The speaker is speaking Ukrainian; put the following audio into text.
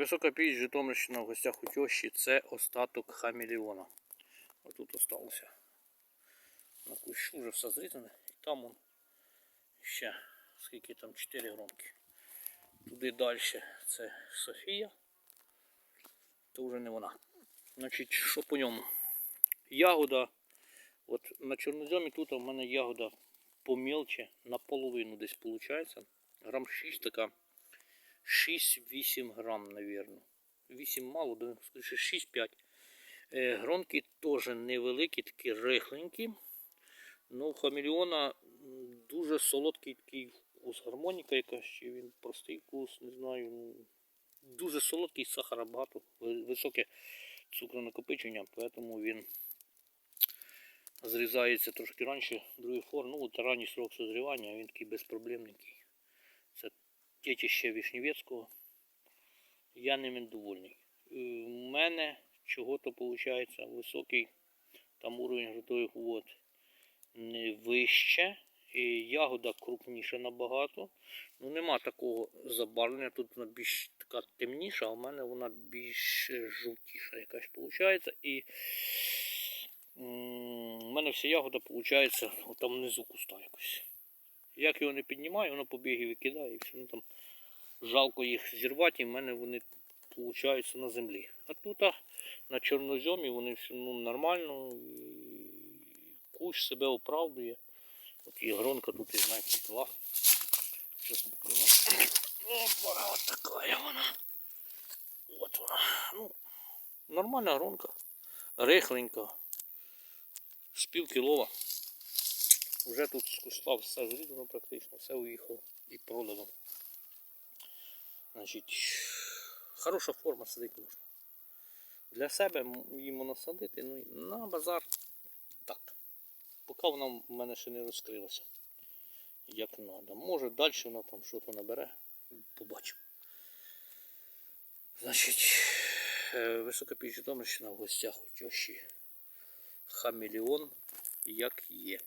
Висока піч Житомирщина в гостях у тьощі. Це остаток хамелеона. Отут осталося. На кущу вже все зрізане. І там он ще скільки там 4 громки. Туди далі це Софія. То вже не вона. Значить, що по ньому? Ягода. От на чорноземі тут у мене ягода помілче, наполовину десь виходить. Грам 6 така. 6-8 грам, навірно. 8 мало, скоріше 6-5. Е, гронки теж невеликі, такі рихленькі. Ну, хамелеона дуже солодкий такий вкус. Гармоніка якась, чи він простий вкус, не знаю. ну, Дуже солодкий, сахара багато, ви- високе цукронакопичення, тому він зрізається трошки раніше, другий форм. Ну, от ранній срок созрівання, він такий безпроблемненький. Це дітище Вишневецького. Я ними довольний. Е, У мене чого-то виходить високий там уровень грудових вод не вище. І ягода крупніша набагато. Ну нема такого забарвлення. Тут вона більш така темніша, а в мене вона більш жовтіша якась виходить. І у мене вся ягода виходить там внизу куста якось. Як його не піднімаю, воно побіги викидає і все. Ну, там жалко їх зірвати, і в мене вони получаються на землі. А тут а, на чорноземі вони все ну, нормально, кущ себе оправдує. От і гронка тут, і знаєте, була. Зараз покажу. Опа, от така вона. От вона. Ну, нормальна гронка. Рихленька. З пів кілова. Вже тут з все зрізано практично, все уїхало і продано. Значить, хороша форма сидить можна. Для себе її можна садити, ну і на базар так. Поки вона в мене ще не розкрилася. Як треба. Може далі вона там щось набере. Побачимо. Значить, е, висока піч Житомирщина в гостях у тьощі. Хамелеон як є.